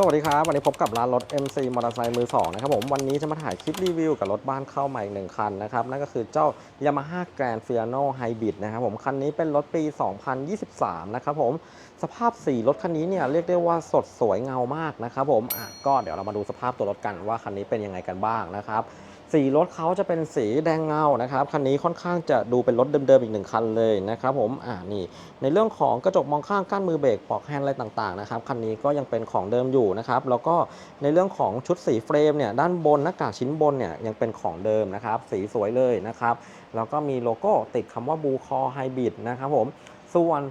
สวัสดีครับ วันนี้พบกับร้านรถ MC มอเตอร์ไซค์มือ2นะครับผมวันนี้จะมาถ่ายคลิปรีวิวกับรถบ้านเข้าใหม่อีกหนึ่งคันนะครับ นั่นก็คือเจ้า Yamaha Grand Fiano Hybrid นะครับผม คันนี้เป็นรถปี 2023 นะครับผม สภาพสีรถคันนี้เนี่ยเรียกได้ว่าสดสวยเงามากนะครับผมอะก็เดี๋ยวเรามาดูสภาพตัวรถกันว่าคันนี้เป็นยังไงกันบ้างนะครับ สีรถเขาจะเป็นสีแดงเงานะครับคันนี้ค่อนข้างจะดูเป็นรถเดิมๆอีกหนึ่งคันเลยนะครับผมอ่านี่ในเรื่องของกระจกมองข้างกั้นมือเบรกปลอกแฮนด์อะไรต่างๆนะครับคันนี้ก็ยังเป็นของเดิมอยู่นะครับแล้วก็ในเรื่องของชุดสีเฟรมเนี่ยด้านบนหน้ากากชิ้นบนเนี่ยยังเป็นของเดิมนะครับสีสวยเลยนะครับแล้วก็มีโลโก้ติดคำว่าบูคอไฮบริดนะครับผมส่วน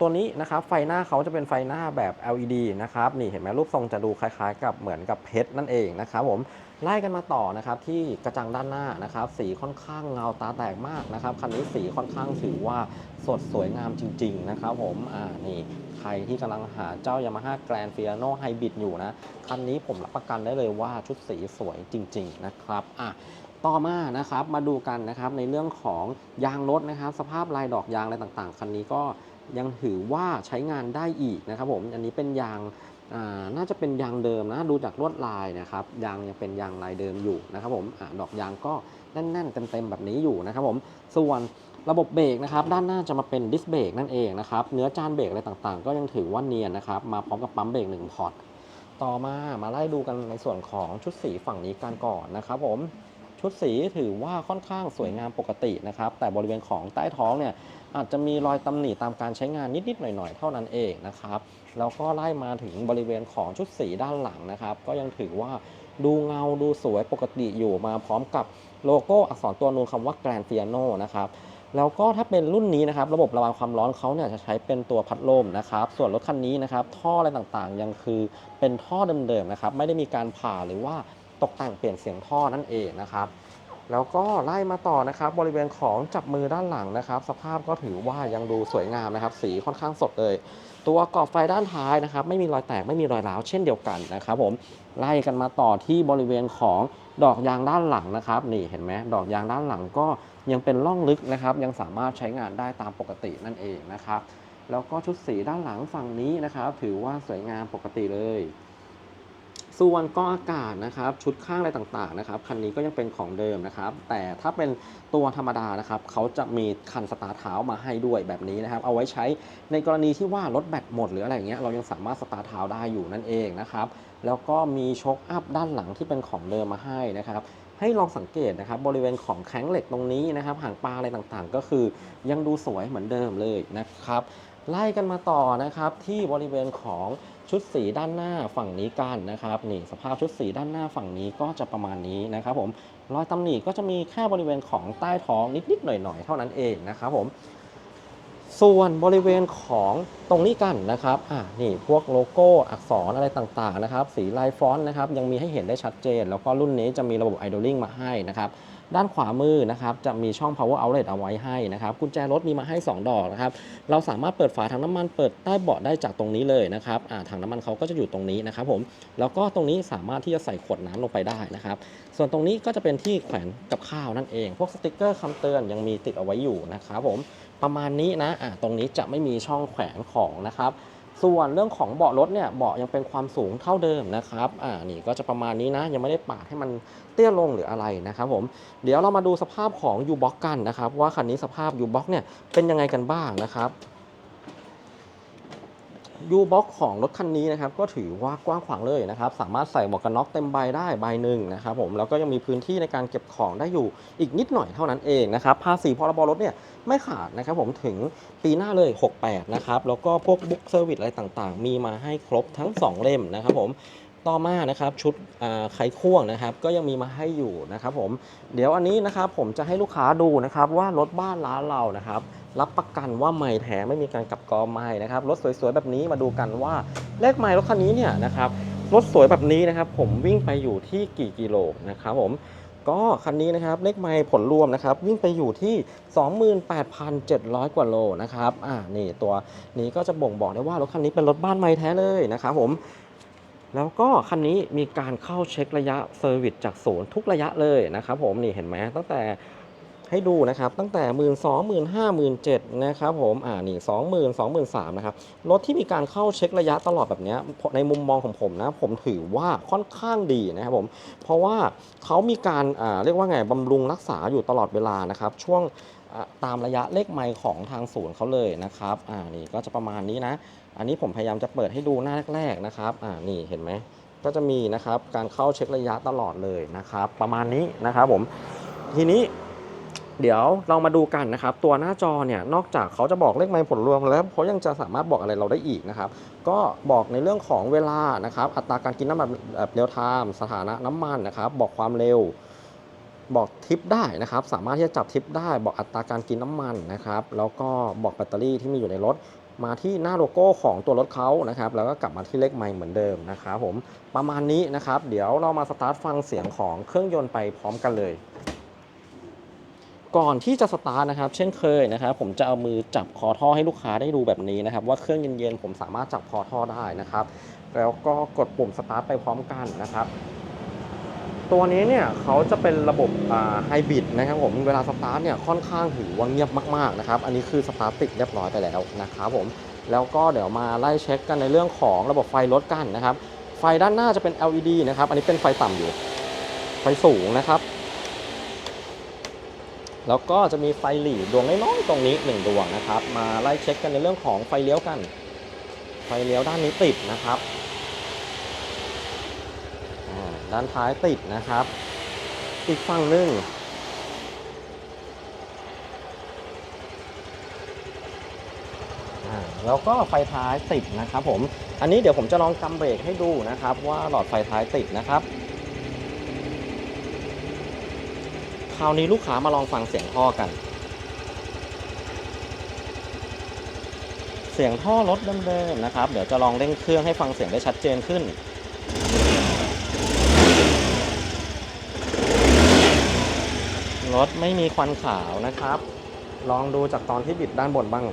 ตัวนี้นะครับไฟหน้าเขาจะเป็นไฟหน้าแบบ LED นะครับนี่เห็นไหมรูปทรงจะดูคล้ายๆ กับเหมือนกับเพชรนั่นเองนะครับผม ไล่กันมาต่อนะครับที่กระจังด้านหน้านะครับสีค่อนข้างเงาตาแตกมากนะครับคันนี้สีค่อนข้างถือว่าสดสวยงามจริง ๆ นะครับผมอ่านี่ใครที่กำลังหาเจ้า Yamaha Grand Fiano Hybrid อยู่นะ คันนี้ผมรับประกันได้เลยว่าชุดสีสวยจริง ๆ นะครับอะต่อมานะครับมาดูกันนะครับในเรื่องของยางรถนะครับ สภาพลายดอกยางอะไรต่างๆ คันนี้ก็ยังถือว่าใช้งานได้อีกนะครับผมอันนี้เป็นยาง น่าจะเป็นยางเดิมนะดูจากลวดลายนะครับยางยังเป็นยางลายเดิมอยู่นะครับผมอดอกยางก็แน่นๆเต็มๆแบบนี้อยู่นะครับผมส่วนระบบเบรกนะครับด้านหน้าจะมาเป็นดิสเบรกนั่นเองนะครับเนื้อจานเบรกอะไรต่างๆ ก็ยังถือว่าเนียนนะครับมาพร้อมกับปั๊มเบรกหนึ่งพอร์ตต่อมามาไล่ดูกันในส่วนของชุดสีฝั่งนี้กันก่อนนะครับผมชุดสีถือว่าค่อนข้างสวยงามปกตินะครับแต่บริเวณของใต้ท้องเนี่ย อาจจะมีรอยตำหนิตามการใช้งานนิดๆหน่อยๆ เท่านั้นเองนะครับแล้วก็ไล่มาถึงบริเวณของชุดสีด้านหลังนะครับ ก็ยังถือว่าดูเงาดูสวยปกติอยู่มาพร้อมกับโลโก้อักษรตัวนูนคำว่า Grand Fiano นะครับแล้วก็ถ้าเป็นรุ่นนี้นะครับ ระบบระบายความร้อนเขาเนี่ยจะใช้เป็นตัวพัดลมนะครับ ส่วนรถคันนี้นะครับ ท่ออะไรต่างๆ ยังคือเป็นท่อเดิมๆนะครับ ไม่ได้มีการผ่าหรือว่าตกแต่งเปลี่ยนเสียงท่อนั่นเองนะครับ แล้วก็ไล่มาต่อนะครับบริเวณของจับมือด้านหลังนะครับ สภาพก็ถือว่ายังดูสวยงามนะครับ สีค่อนข้างสดเลย ตัวกรอบไฟด้านท้ายนะครับ ไม่มีรอยแตกไม่มีรอยร้าวเช่นเดียวกันนะครับผมไล่กันมาต่อที่บริเวณของดอกยางด้านหลังนะครับ นี่เห็นไหมดอกยางด้านหลังก็ยังเป็นร่องลึกนะครับ ยังสามารถใช้งานได้ตามปกตินั่นเองนะครับ แล้วก็ชุดสีด้านหลังฝั่งนี้นะครับ ถือว่าสวยงามปกติเลย ส่วนก้องอากาศนะครับชุดข้างอะไรต่างๆนะครับคันนี้ก็ยังเป็นของเดิมนะครับ แต่ถ้าเป็นตัวธรรมดานะครับเขาจะมีคันสตาร์ทเท้ามาให้ด้วยแบบนี้นะครับ เอาไว้ใช้ในกรณีที่ว่ารถแบตหมดหรืออะไรเงี้ยเรายังสามารถสตาร์ทเท้าได้อยู่นั่นเองนะครับแล้วก็มีช็อคอัพด้านหลังที่เป็นของเดิมมาให้นะครับให้ลองสังเกตนะครับบริเวณของแข้งเหล็กตรงนี้นะครับหางปลาอะไรต่างๆ ก็คือยังดูสวยเหมือนเดิมเลยนะครับไล่กันมาต่อนะครับที่บริเวณของ ชุดสีด้านหน้าฝั่งนี้กันนะครับนี่สภาพชุดสีด้านหน้าฝั่งนี้ก็จะประมาณนี้นะครับผมรอยตำหนิก็จะมีแค่บริเวณของใต้ท้องนิดๆหน่อยๆเท่านั้นเองนะครับผมส่วนบริเวณของตรงนี้กันนะครับอ่านี่พวกโลโก้อักษรอะไรต่างๆนะครับ สีลายฟอนต์นะครับยังมีให้เห็นได้ชัดเจน แล้วก็รุ่นนี้จะมีระบบ idling มาให้นะครับ ด้านขวามือนะครับจะมีช่อง power outlet เอาไว้ให้นะครับกุญแจรถมีมาให้ 2 ดอกนะครับเราสามารถเปิดฝาถังน้ำมันเปิดใต้เบาะได้จากตรงนี้เลยนะครับถังน้ำมันเขาก็จะอยู่ตรงนี้นะครับผมแล้วก็ตรงนี้สามารถที่จะใส่ขวดน้ำลงไปได้นะครับส่วนตรงนี้ก็จะเป็นที่แขวนกับข้าวนั่นเอง พวกสติกเกอร์คำเตือนยังมีติดเอาไว้อยู่นะครับผมประมาณนี้นะอ่าตรงนี้จะไม่มีช่องแขวนของนะครับ ส่วนเรื่องของเบาะรถเนี่ยเบาะยังเป็นความสูงเท่าเดิมนะครับอ่านี่ก็จะประมาณนี้นะ ยังไม่ได้ปาดให้มันเตี้ยลงหรืออะไรนะครับผมเดี๋ยวเรามาดูสภาพของยูบ็อกกันนะครับว่าคันนี้สภาพยูบ็อกเนี่ยเป็นยังไงกันบ้างนะครับ u b o x ของรถคันนี้นะครับก็ถือว่ากว้างขวางเลยนะครับ สามารถใส่หมวกกันน็อกเต็มใบได้ใบหนึ่งนะครับผมแล้วก็ยังมีพื้นที่ในการเก็บของได้อยู่อีกนิดหน่อยเท่านั้นเองนะครับภาษีพรบรถเนี่ยไม่ขาดนะครับผมถึงปีหน้าเลย 68 นะครับ แล้วก็พวกบุ๊กเซอร์วิสอะไรต่างๆ มีมาให้ครบทั้ง 2 เล่มนะครับผมต่อมานะครับชุดอ่าไขควงนะครับก็ยังมีมาให้อยู่นะครับผมเดี๋ยวอันนี้นะครับผมจะให้ลูกค้าดูนะครับว่ารถบ้านร้านเรานะครับ รับประกันว่าไม่แท้ไม่มีการกลับกรอไม่นะครับรถสวยๆแบบนี้มาดูกันว่าเลขไมล์รถคันนี้เนี่ยนะครับรถสวยแบบนี้นะครับ ผมวิ่งไปอยู่ที่กี่กิโลนะครับผมก็คันนี้นะครับเลขไมล์ผลรวมนะครับวิ่งไปอยู่ที่ 28,700 กว่าโลนะครับอ่านี่ตัวนี้ก็จะบ่งบอกได้ว่ารถคันนี้เป็นรถบ้านไม่แท้เลยนะครับผมแล้วก็คันนี้มีการเข้าเช็คระยะเซอร์วิสจากศูนย์ทุกระยะเลยนะครับผมนี่เห็นไหมตั้งแต่ ให้ดูนะครับตั้งแต่ 1 2 0 0 0 0 5 0 0 0 0นะครับผมอ่านี่20,000 23,000นสามนะครับรถที่มีการเข้าเช็คระยะตลอดแบบนี้ในมุมมองของผมนะผมถือว่าค่อนข้างดีนะครับผมเพราะว่าเขามีการอ่าเรียกว่าไงบำรุงรักษาอยู่ตลอดเวลานะครับช่วงตามระยะเลขไมล์ของทางศูนย์เขาเลยนะครับอ่านี่ก็จะประมาณนี้นะ อันนี้ผมพยายามจะเปิดให้ดูหน้าแรกๆนะครับอ่านี่เห็นไหมก็จะมีนะครับการเข้าเช็คระยะตลอดเลยนะครับประมาณนี้นะครับผมทีนี้ เดี๋ยวเรามาดูกันนะครับ ตัวหน้าจอเนี่ยนอกจากเขาจะบอกเลขไมล์ผลรวมแล้วเขายังจะสามารถบอกอะไรเราได้อีกนะครับ ก็บอกในเรื่องของเวลานะครับ อัตราการกินน้ำมันแบบเรียลไทม์สถานะน้ำมันนะครับ บอกความเร็ว บอกทิปได้นะครับ สามารถที่จะจับทิปได้ บอกอัตราการกินน้ำมันนะครับ แล้วก็บอกแบตเตอรี่ที่มีอยู่ในรถมาที่หน้าโลโก้ของตัวรถเขานะครับ แล้วก็กลับมาที่เลขไมล์เหมือนเดิมนะครับผมประมาณนี้นะครับ เดี๋ยวเรามาสตาร์ทฟังเสียงของเครื่องยนต์ไปพร้อมกันเลย ก่อนที่จะสตาร์ทนะครับ เช่นเคยนะครับ ผมจะเอามือจับคอท่อให้ลูกค้าได้ดูแบบนี้นะครับ ว่าเครื่องเย็นๆผมสามารถจับคอท่อได้นะครับ แล้วก็กดปุ่มสตาร์ทไปพร้อมกันนะครับตัวนี้เนี่ยเขาจะเป็นระบบไฮบริดนะครับผมเวลาสตาร์ทเนี่ยค่อนข้างถือว่าเงียบมากๆนะครับอันนี้คือสตาร์ทติดเรียบร้อยไปแล้วนะครับผมแล้วก็เดี๋ยวมาไล่เช็คกันในเรื่องของระบบไฟรถกันนะครับ ไฟด้านหน้าจะเป็น LED นะครับอันนี้เป็นไฟต่ำอยู่ ไฟสูงนะครับ แล้วก็จะมีไฟหลีดวงน้อยๆตรงนี้ 1 ดวงนะครับ มาไล่เช็คกันในเรื่องของไฟเลี้ยวกัน ไฟเลี้ยวด้านนี้ติดนะครับด้านท้ายติดนะครับ อีกฝั่งหนึ่งแล้วก็ไฟท้ายติดนะครับผม อันนี้เดี๋ยวผมจะลองกำเบรกให้ดูนะครับ ว่าหลอดไฟท้ายติดนะครับ คราวนี้ลูกค้ามาลองฟังเสียงท่อกัน เสียงท่อรถเดิมๆนะครับ เดี๋ยวจะลองเร่งเครื่องให้ฟังเสียงได้ชัดเจนขึ้นรถไม่มีควันขาวนะครับ ลองดูจากตอนที่บิดด้านบนบ้าง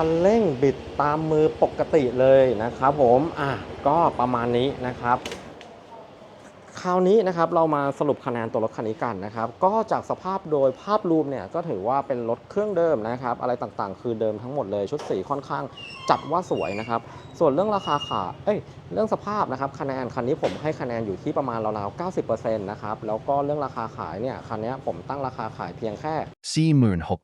คันเร่งบิดตามมือปกติเลยนะครับผมอะก็ประมาณนี้นะครับคราวนี้นะครับเรามาสรุปคะแนนตัวรถคันนี้กันนะครับก็จากสภาพโดยภาพรวมเนี่ยก็ถือว่าเป็นรถเครื่องเดิมนะครับอะไรต่างๆ คือเดิมทั้งหมดเลยชุดสีค่อนข้างจัดว่าสวยนะครับ ส่วนเรื่องราคาขาเอ้ย เรื่องสภาพนะครับคะแนนคันนี้ผมให้คะแนนอยู่ที่ประมาณราวๆ90%นะครับ แล้วก็เรื่องราคาขายเนี่ยคันนี้ผมตั้งราคาขายเพียงแค่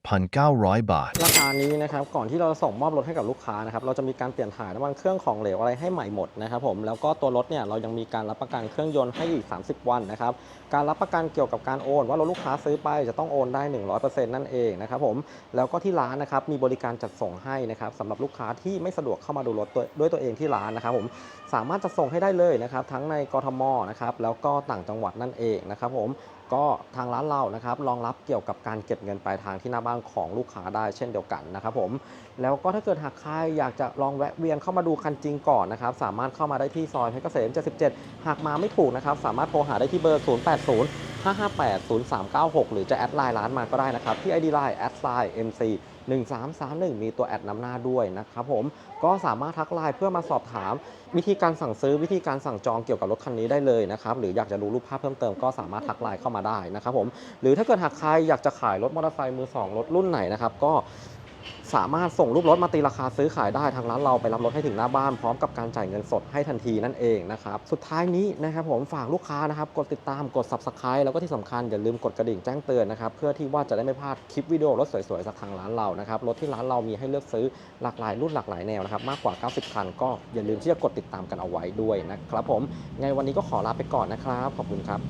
46,900 บาท ราคานี้นะครับก่อนที่เราจะส่งมอบรถให้กับลูกค้านะครับเราจะมีการเปลี่ยนถ่ายน้ำมันเครื่องของเหลวอะไรให้ใหม่หมดนะครับผมแล้วก็ตัวรถเนี่ยเรายังมีการรับประกันเครื่องยนต์ให้อีก 30 วันนะครับการรับประกันเกี่ยวกับการโอน ว่ารถลูกค้าซื้อไปจะต้องโอนได้ 100%นั่นเองนะครับผมแล้วก็ที่ร้านนะครับมีบริการจัดส่งให้นะครับสำหรับลูกค้าที่ไม่สะดวกเข้ามาดูรถตัวด้วยตัวเองที่ร้านนะครับผมสามารถจัดส่งให้ได้เลยนะครับทั้งในกทมนะครับแล้วก็ต่างจังหวัดนั่นเองนะครับผมก็ทางร้านเรานะครับรองรับเกี่ยวกับการเก็บเงินปลายทางที่หน้าบ้านของลูกค้าได้เช่นเดียวกันนะครับผมแล้วก็ถ้าเกิดหากใครอยากจะลองแวะเวียนเข้ามาดูคันจริงก่อนนะครับสามารถเข้ามาได้ที่ซอยเพชรเกษม 77 หากมาไม่ถูกนะครับสามารถโทรหาได้ที่เบอร์ 080 558 0396 หรือจะแอดไลน์ร้านมาก็ได้นะครับที่ ID Line แอดไลน์ MC 1331 มีตัวแอดนำหน้าด้วยนะครับผมก็สามารถทักไลน์เพื่อมาสอบถาม วิธีการสั่งซื้อวิธีการสั่งจองเกี่ยวกับรถคันนี้ได้เลยนะครับหรืออยากจะดูรูปภาพเพิ่มเติมก็สามารถทักไลน์เข้ามาได้นะครับผมหรือถ้าเกิดหากใครอยากจะขายรถมอเตอร์ไซค์มือสองรถรุ่นไหนนะครับก็ สามารถส่งรูปรถมาตีราคาซื้อขายได้ทางร้านเราไปรับรถให้ถึงหน้าบ้านพร้อมกับการจ่ายเงินสดให้ทันทีนั่นเองนะครับสุดท้ายนี้นะครับผมฝากลูกค้านะครับกดติดตามกด subscribe แล้วก็ที่สำคัญอย่าลืมกดกระดิ่งแจ้งเตือนนะครับเพื่อที่ว่าจะได้ไม่พลาดคลิปวิดีโอรถสวยๆจากทางร้านเรานะครับรถที่ร้านเรามีให้เลือกซื้อหลากหลายรุ่นหลากหลายแนวนะครับมากกว่า 90คันก็อย่าลืมที่จะกดติดตามกันเอาไว้ด้วยนะครับผมไงวันนี้ก็ขอลาไปก่อนนะครับขอบคุณครับ